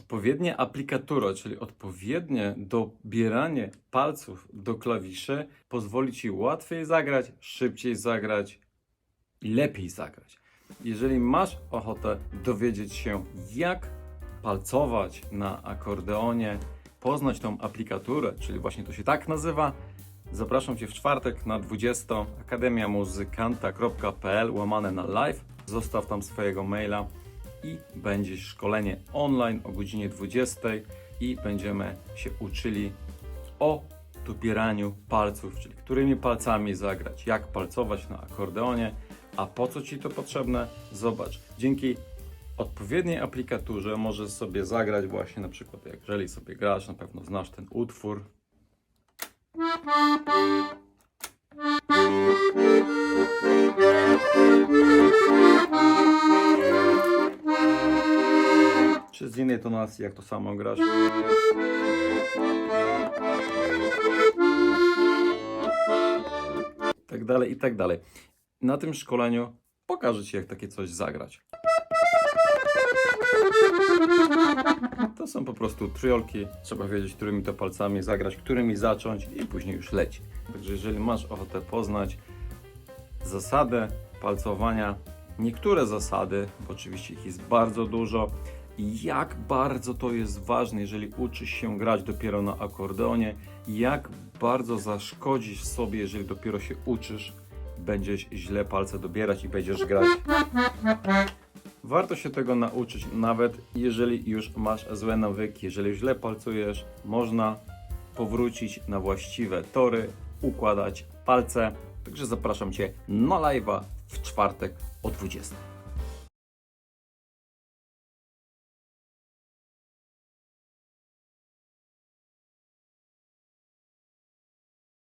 Odpowiednia aplikatura, czyli odpowiednie dobieranie palców do klawiszy pozwoli Ci łatwiej zagrać, szybciej zagrać i lepiej zagrać. Jeżeli masz ochotę dowiedzieć się, jak palcować na akordeonie, poznać tą aplikaturę, czyli właśnie to się tak nazywa, zapraszam Cię w czwartek na 20 akademiamuzykanta.pl łamane na live. Zostaw tam swojego maila i będzie szkolenie online o godzinie 20 i będziemy się uczyli o dobieraniu palców, czyli którymi palcami zagrać, jak palcować na akordeonie, a po co Ci to potrzebne? Zobacz, dzięki odpowiedniej aplikaturze możesz sobie zagrać właśnie na przykład, jeżeli sobie grasz, na pewno znasz ten utwór. Czy z innej tonacji, jak to samo grasz. tak dalej, i tak dalej. Na tym szkoleniu pokażę Ci, jak takie coś zagrać. To są po prostu triolki. Trzeba wiedzieć, którymi to palcami zagrać, którymi zacząć i później już leci. Także jeżeli masz ochotę poznać zasadę palcowania, niektóre zasady, bo oczywiście ich jest bardzo dużo, i jak bardzo to jest ważne, jeżeli uczysz się grać dopiero na akordeonie, jak bardzo zaszkodzisz sobie, jeżeli dopiero się uczysz, będziesz źle palce dobierać i będziesz grać. Warto się tego nauczyć, nawet jeżeli już masz złe nawyki, jeżeli źle palcujesz, można powrócić na właściwe tory, układać palce. Także zapraszam Cię na live'a w czwartek o 20.